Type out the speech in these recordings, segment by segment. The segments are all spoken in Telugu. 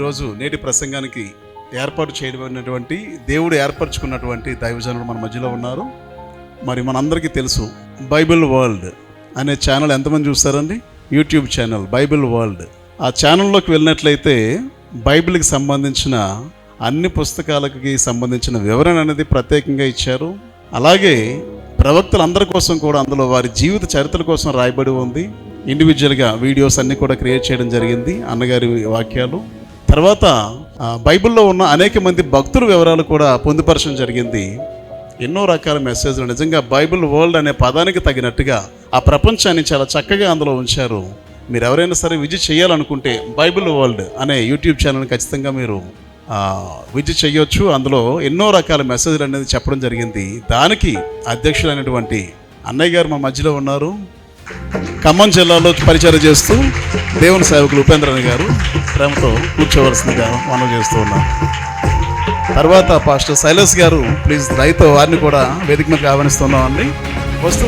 ఈరోజు నేటి ప్రసంగానికి ఏర్పాటు చేయబడినటువంటి దేవుడు ఏర్పరచుకున్నటువంటి దైవజనులు మన మధ్యలో ఉన్నారు. మరి మనందరికీ తెలుసు బైబిల్ వరల్డ్ అనే ఛానల్ ఎంతమంది చూస్తారండి? YouTube channel Bible world. ఆ ఛానల్లోకి వెళ్ళినట్లయితే బైబిల్కి సంబంధించిన అన్ని పుస్తకాలకి సంబంధించిన వివరణ అనేది ప్రత్యేకంగా ఇచ్చారు. అలాగే ప్రవక్తలందరి కోసం కూడా అందులో వారి జీవిత చరిత్ర కోసం రాయబడి ఉంది. ఇండివిజువల్గా వీడియోస్ అన్నీ కూడా క్రియేట్ చేయడం జరిగింది. అన్నగారి వాక్యాలు. తర్వాత బైబిల్లో ఉన్న అనేక మంది భక్తుల వివరాలు కూడా పొందుపరచడం జరిగింది. ఎన్నో రకాల మెసేజ్లు. నిజంగా బైబిల్ వరల్డ్ అనే పదానికి తగినట్టుగా ఆ ప్రపంచాన్ని చాలా చక్కగా అందులో ఉంచారు. మీరు ఎవరైనా సరే విజిట్ చేయాలనుకుంటే బైబిల్ వరల్డ్ అనే యూట్యూబ్ ఛానల్ ఖచ్చితంగా మీరు విజిట్ చేయొచ్చు. అందులో ఎన్నో రకాల మెసేజ్లు అనేది చెప్పడం జరిగింది. దానికి అధ్యక్షులైనటువంటి అన్నయ్య గారు మా మధ్యలో ఉన్నారు. ఖమ్మం జిల్లాలో పరిచయం చేస్తూ దేవుని సేవకులు ఉపేంద్రని గారు ప్రేమతో కూర్చోవలసిందిగా మనం చేస్తూ ఉన్నాం. తర్వాత పాస్టర్ శైలస్ గారు ప్లీజ్ రైతు వారిని కూడా వేదిక మీద ఆహ్వానిస్తున్నామండి. వస్తూ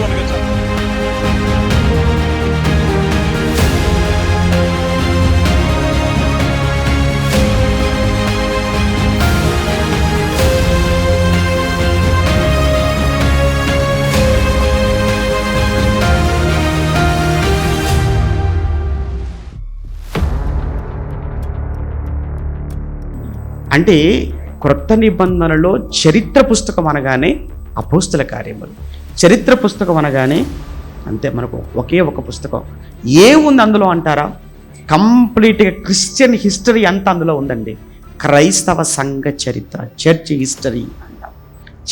అంటే క్రొత్త నిబంధనలో చరిత్ర పుస్తకం అనగానే అపోస్తుల కార్యములు. చరిత్ర పుస్తకం అనగానే అంతే మనకు ఒకే ఒక పుస్తకం. ఏముంది అందులో అంటారా? కంప్లీట్గా క్రిస్టియన్ హిస్టరీ అంతా అందులో ఉందండి. క్రైస్తవ సంఘ చరిత్ర చర్చ్ హిస్టరీ అంటాం.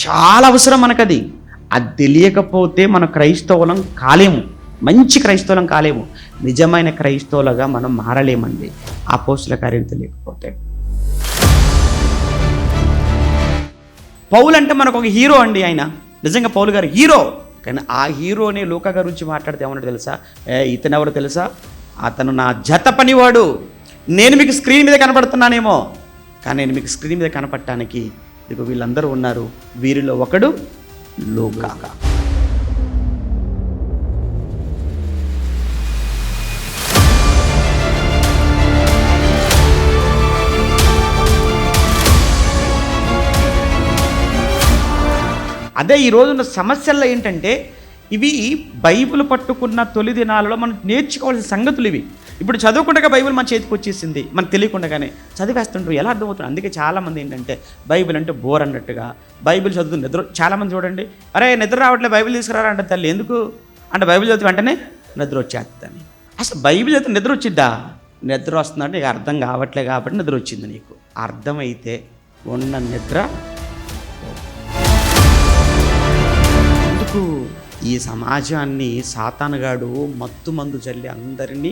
చాలా అవసరం మనకది. అది తెలియకపోతే మన క్రైస్తవులం కాలేము. మంచి క్రైస్తవులం కాలేము. నిజమైన క్రైస్తవులుగా మనం మారలేమండి. ఆ పోస్టుల కార్యం తెలియకపోతే. పౌలు అంటే మనకు ఒక హీరో అండి ఆయన. నిజంగా పౌలు గారు హీరో. కానీ ఆ హీరోని లోకా గారి గురించి మాట్లాడితే ఏమన్నా తెలుసా? ఏ ఇతను ఎవరు తెలుసా? అతను నా జత పనివాడు. నేను మీకు స్క్రీన్ మీద కనపడుతున్నానేమో. కానీ నేను మీకు స్క్రీన్ మీద కనపడటానికి ఇదిగో వీళ్ళందరూ ఉన్నారు. వీరిలో ఒకడు లోకాగా అదే ఈ రోజున్న సమస్యల్లో ఏంటంటే ఇవి బైబిల్ పట్టుకున్న తొలి దినాలలో మనం నేర్చుకోవాల్సిన సంగతులు ఇవి. ఇప్పుడు చదువుకుండగా బైబిల్ మన చేతికి వచ్చేసింది మనకు తెలియకుండానే చదివేస్తుంటారు ఎలా అర్థమవుతుంది అందుకే చాలామంది ఏంటంటే బైబిల్ అంటే బోర్ అన్నట్టుగా. బైబిల్ చదువుతుంది నిద్ర చాలామంది చూడండి. అరే నిద్ర రావట్లే బైబిల్ తీసుకురారా అంటే తల్లి. ఎందుకు? అంటే బైబిల్ చదివి వెంటనే నిద్ర వచ్చేస్తుందని. అసలు బైబిల్ చదివితే నిద్ర వచ్చిద్దా? నిద్ర వస్తుందంటే నీకు అర్థం కావట్లే కాబట్టి నిద్ర వచ్చింది నీకు. అర్థమైతే ఉన్న నిద్ర ఎందుకు ఈ సమాజాన్ని సాతానగాడు మత్తు మందు జల్లి అందరినీ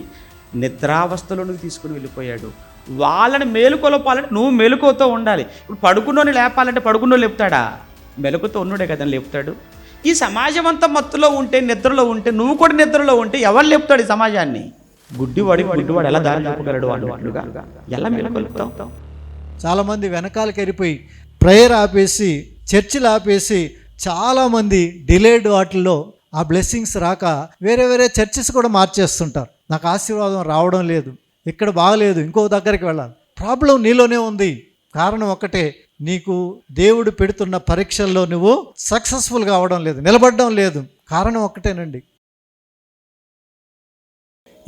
నిద్రావస్థలోనికి తీసుకుని వెళ్ళిపోయాడు. వాళ్ళని మేలుకొలపాలంటే నువ్వు మెలుకువతో ఉండాలి. ఇప్పుడు పడుకున్నోని లేపాలంటే పడుకున్నో లేపుతాడా? మెలకుతో ఉన్నోడే కదా లేపుతాడు. ఈ సమాజం అంతా మత్తులో ఉంటే నిద్రలో ఉంటే నువ్వు కూడా నిద్రలో ఉంటే ఎవరు లేపుతాడు ఈ సమాజాన్ని? గుడ్డివాడి గుడ్డివాడు ఎలా దారి చూపగలడు అన్నట్లుగా ఎలా మెలకొలుపుతావు? చాలామంది వెనకాలకి వెళ్ళిపోయి ప్రేయర్ ఆపేసి చర్చిలు ఆపేసి చాలామంది డిలేడ్ వాటిల్లో ఆ బ్లెస్సింగ్స్ రాక వేరే వేరే చర్చెస్ కూడా మార్చేస్తుంటారు. నాకు ఆశీర్వాదం రావడం లేదు ఇక్కడ బాగలేదు ఇంకో దగ్గరికి వెళ్ళాలి. ప్రాబ్లం నీలోనే ఉంది. కారణం ఒకటే నీకు దేవుడు పెడుతున్న పరీక్షల్లో నువ్వు సక్సెస్ఫుల్ కావడం లేదు నిలబడడం లేదు. కారణం ఒకటేనండి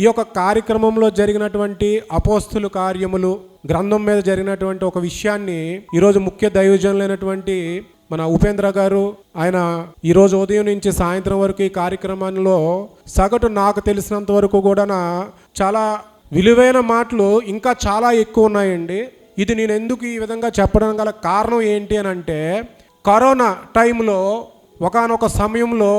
ఈ యొక్క కార్యక్రమంలో జరిగినటువంటి అపోస్తులు కార్యములు గ్రంథం మీద జరిగినటువంటి ఒక విషయాన్ని ఈరోజు ముఖ్య దైవజనులైనటువంటి మన ఉపేంద్ర గారు ఆయన ఈరోజు ఉదయం నుంచి సాయంత్రం వరకు ఈ కార్యక్రమంలో సగటు నాకు తెలిసినంత వరకు కూడా చాలా విలువైన మాటలు ఇంకా చాలా ఎక్కువ ఉన్నాయండి. ఇది నేను ఎందుకు ఈ విధంగా చెప్పడం గల కారణం ఏంటి అని అంటే కరోనా టైంలో ఒకానొక సమయంలో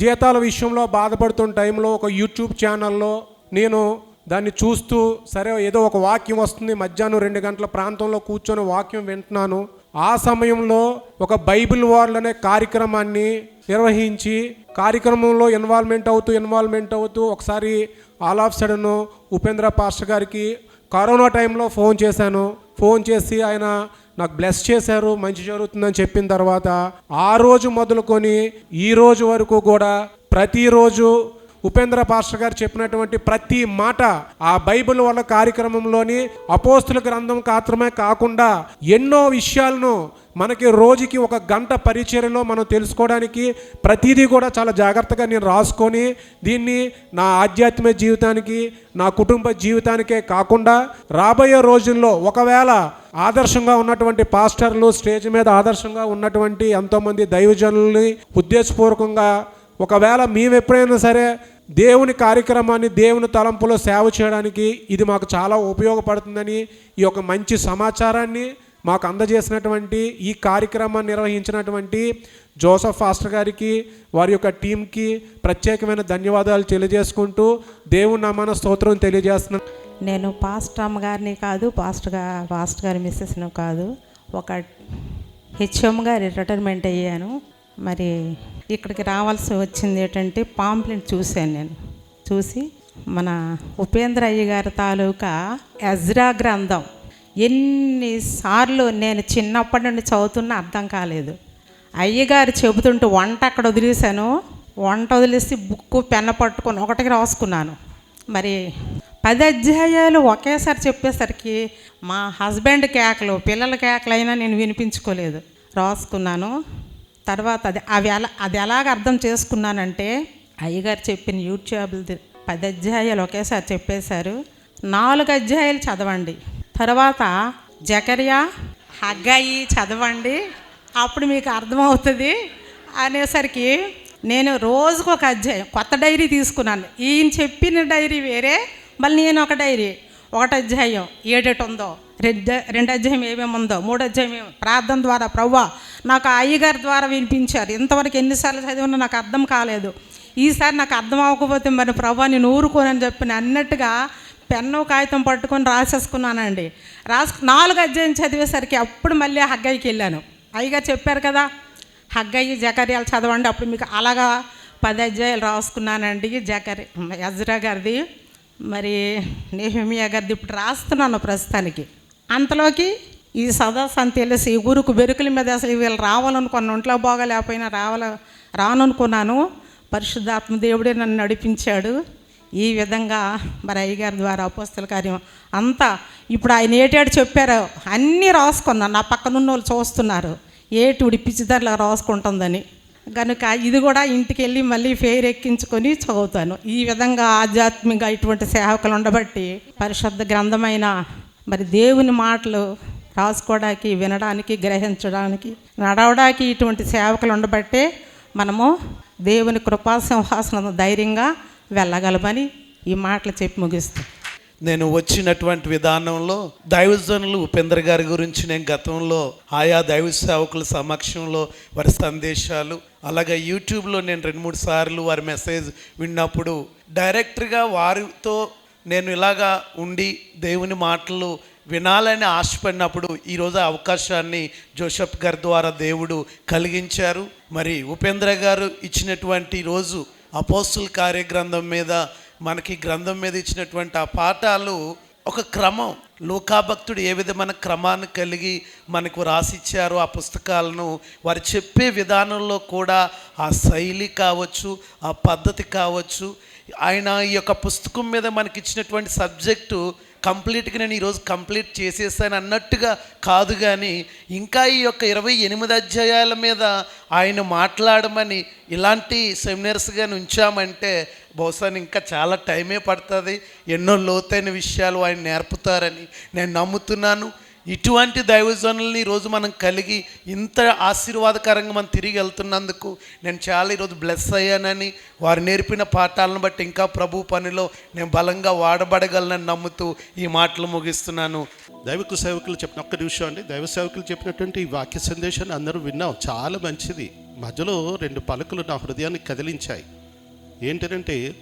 జీతాల విషయంలో బాధపడుతున్న టైంలో ఒక యూట్యూబ్ ఛానల్లో నేను దాన్ని చూస్తూ సరే ఏదో ఒక వాక్యం వస్తుంది మధ్యాహ్నం రెండు గంటల ప్రాంతంలో కూర్చొని వాక్యం వింటున్నాను. ఆ సమయంలో ఒక బైబిల్ వార్ల్ అనే కార్యక్రమాన్ని నిర్వహించి కార్యక్రమంలో ఇన్వాల్వ్మెంట్ అవుతూ ఇన్వాల్వ్మెంట్ అవుతూ ఒకసారి all of sudden Upendra pastor గారికి కరోనా టైంలో ఫోన్ చేశాను. ఫోన్ చేసి ఆయన నాకు బ్లెస్ చేశారు మంచి జరుగుతుందని చెప్పిన తర్వాత ఆ రోజు మొదలుకొని ఈ రోజు వరకు కూడా ప్రతిరోజు ఉపేంద్ర పాస్టర్ గారు చెప్పినటువంటి ప్రతి మాట ఆ బైబిల్ వాళ్ళ కార్యక్రమంలోని అపోస్తుల గ్రంథం మాత్రమే కాకుండా ఎన్నో విషయాలను మనకి రోజుకి ఒక గంట పరిచర్యలో మనం తెలుసుకోవడానికి ప్రతిదీ కూడా చాలా జాగ్రత్తగా నేను రాసుకొని దీన్ని నా ఆధ్యాత్మిక జీవితానికి నా కుటుంబ జీవితానికే కాకుండా రాబోయే రోజుల్లో ఒకవేళ ఆదర్శంగా ఉన్నటువంటి పాస్టర్లు స్టేజ్ మీద ఆదర్శంగా ఉన్నటువంటి ఎంతోమంది దైవజనుల్ని ఉద్దేశపూర్వకంగా ఒకవేళ మేము ఎప్పుడైనా సరే దేవుని కార్యక్రమాన్ని దేవుని తలంపులో సేవ చేయడానికి ఇది మాకు చాలా ఉపయోగపడుతుందని ఈ యొక్క మంచి సమాచారాన్ని మాకు అందజేసినటువంటి ఈ కార్యక్రమాన్ని నిర్వహించినటువంటి జోసఫ్ ఫాస్టర్ గారికి వారి యొక్క టీంకి ప్రత్యేకమైన ధన్యవాదాలు తెలియజేసుకుంటూ దేవుని నామాన స్తోత్రం తెలియజేస్తున్నాను. నేను పాస్టర్ అమ్మగారిని కాదు పాస్టర్గా పాస్టర్ గారి మిస్సెస్ను కాదు ఒక హెచ్ఎం గారి రిటైర్మెంట్ అయ్యాను. మరి ఇక్కడికి రావాల్సి వచ్చింది ఏంటంటే పాంప్లెట్ చూశాను నేను. చూసి మన ఉపేంద్ర అయ్య గారి తాలూకా ఎజ్రా గ్రంథం. ఎన్నిసార్లు నేను చిన్నప్పటి నుండి చదువుతున్నా అర్థం కాలేదు. అయ్యగారు చెబుతుంటూ వంట అక్కడ వదిలేశాను? వంట వదిలేసి బుక్కు పెన్న పట్టుకొని ఒకటికి రాసుకున్నాను. మరి పది అధ్యాయాలు ఒకేసారి చెప్పేసరికి మా హస్బెండ్ కేకలు పిల్లల కేకలైనా అయినా నేను వినిపించుకోలేదు. రాసుకున్నాను. తర్వాత అది అవి ఎలా అది ఎలాగ అర్థం చేసుకున్నానంటే అయ్యగారు చెప్పిన యూట్యూబ్ పది అధ్యాయాలు ఒకేసారి చెప్పేశారు. నాలుగు అధ్యాయాలు చదవండి. తర్వాత జకరియా హగ్గాయి చదవండి. అప్పుడు మీకు అర్థమవుతుంది. అనేసరికి నేను రోజుకు ఒక అధ్యాయం కొత్త డైరీ తీసుకున్నాను. ఈయన చెప్పిన డైరీ వేరే మళ్ళీ నేను ఒక డైరీ. ఒకటి అధ్యాయం ఏడేటి ఉందో రెండు రెండు అధ్యాయం ఏమేమి ఉందో మూడు అధ్యాయం ఏమి ప్రార్థన ద్వారా ప్రవ్వా నాకు అయ్యగారి ద్వారా వినిపించారు. ఇంతవరకు ఎన్నిసార్లు చదివినా నాకు అర్థం కాలేదు. ఈసారి నాకు అర్థం అవ్వకపోతే మరి ప్రభా నేను ఊరుకోనని చెప్పిన అన్నట్టుగా పెన్ను కాగితం పట్టుకొని రాసేసుకున్నానండి. రాసు నాలుగు అధ్యాయం చదివేసరికి అప్పుడు మళ్ళీ హగ్గయ్యకి వెళ్ళాను. అయ్యగారు చెప్పారు కదా హగ్గయ్య జకర్యాలు చదవండి. అప్పుడు మీకు అలాగా పది అధ్యాయాలు రాసుకున్నానండి జకరి యజ్రా గారిది. మరి నేహమియా గారిది ఇప్పుడు రాస్తున్నాను ప్రస్తుతానికి. అంతలోకి ఈ సదస్సు అని తెలిసి ఊరుకు బెరుకుల మీద అసలు వీళ్ళు రావాలనుకున్నాను ఒంట్లో బాగాలేకపోయినా రావాల రాననుకున్నాను. పరిశుద్ధాత్మ దేవుడే నన్ను నడిపించాడు. ఈ విధంగా మరి అయ్యగారి ద్వారా అపోస్తల కార్యం అంతా ఇప్పుడు ఆయన ఏటేడు చెప్పారో అన్నీ రాసుకున్నాను. నా పక్కనున్న వాళ్ళు చూస్తున్నారు. ఏటి పిచ్చిదారిలో రాసుకుంటుందని. కనుక ఇది కూడా ఇంటికి వెళ్ళి మళ్ళీ ఫెయిర్ ఎక్కించుకొని చదువుతాను. ఈ విధంగా ఆధ్యాత్మిక ఇటువంటి సేవకులు ఉండబట్టి పరిశుద్ధ గ్రంథమైన మరి దేవుని మాటలు రాసుకోవడానికి వినడానికి గ్రహించడానికి నడవడానికి ఇటువంటి సేవకులు ఉండబట్టే మనము దేవుని కృపా సింహాసనం ధైర్యంగా వెళ్ళగలమని ఈ మాటలు చెప్పి ముగిస్తాం. నేను వచ్చినటువంటి విధానంలో దైవజనులు ఉపేంద్ర గారి గురించి నేను గతంలో ఆయా దైవ సేవకుల సమక్షంలో వారి సందేశాలు అలాగే యూట్యూబ్లో నేను రెండు మూడు సార్లు వారి మెసేజ్ విన్నప్పుడు డైరెక్ట్గా వారితో నేను ఇలాగా ఉండి దేవుని మాటలు వినాలని ఆశపడినప్పుడు ఈరోజు అవకాశాన్ని జోసెఫ్ గారి ద్వారా దేవుడు కలిగించారు. మరి ఉపేంద్ర గారు ఇచ్చినటువంటి రోజు అపోస్తుల కార్యగ్రంథం మీద మనకి గ్రంథం మీద ఇచ్చినటువంటి ఆ పాఠాలు ఒక క్రమం. లోకాభక్తుడు ఏ విధమైన క్రమాన్ని కలిగి మనకు రాసిచ్చారో ఆ పుస్తకాలను వారు చెప్పే విధానంలో కూడా ఆ శైలి కావచ్చు ఆ పద్ధతి కావచ్చు ఆయన ఈ యొక్క పుస్తకం మీద మనకి ఇచ్చినటువంటి సబ్జెక్టు కంప్లీట్గా నేను ఈరోజు కంప్లీట్ చేసేసాను అన్నట్టుగా కాదు కానీ ఇంకా ఈ యొక్క ఇరవై ఎనిమిది అధ్యాయాల మీద ఆయన మాట్లాడమని ఇలాంటి సెమినార్స్ కానీ ఉంచామంటే బహుశా ఇంకా చాలా టైమే పడుతుంది. ఎన్నో లోతైన విషయాలు ఆయన నేర్పుతారని నేను నమ్ముతున్నాను. ఇటువంటి దైవజనుల్ని ఈరోజు మనం కలిగి ఇంత ఆశీర్వాదకరంగా మనం తిరిగి వెళ్తున్నందుకు నేను చాలా ఈరోజు బ్లెస్ అయ్యానని వారు నేర్పిన పాఠాలను బట్టి ఇంకా ప్రభు పనిలో నేను బలంగా వాడబడగలనని నమ్ముతూ ఈ మాటలు ముగిస్తున్నాను. దైవకు సేవకులు చెప్పిన ఒక్క నిమిషం అండి. దైవ సేవకులు చెప్పినటువంటి ఈ వాక్య సందేశాన్ని అందరూ విన్నాం. చాలా మంచిది. మధ్యలో రెండు పలుకులు నా హృదయాన్ని కదిలించాయి. ఏంటంటే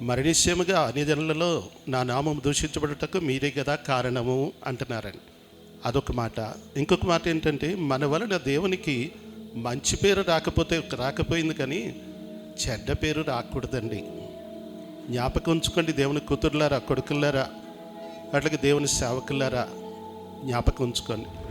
మరణిశ్యముగా అన్ని జనులలో నా నామం దూషించబడుటకు మీరే కదా కారణము అంటున్నారండి. అదొక మాట. ఇంకొక మాట ఏంటంటే మన వలన దేవునికి మంచి పేరు రాకపోతే రాకపోయింది కానీ చెడ్డ పేరు రాకూడదండి. జ్ఞాపకం ఉంచుకోండి దేవుని కూతుర్లారా కొడుకులారా అట్లాగే దేవుని సేవకులారా జ్ఞాపకం ఉంచుకోండి.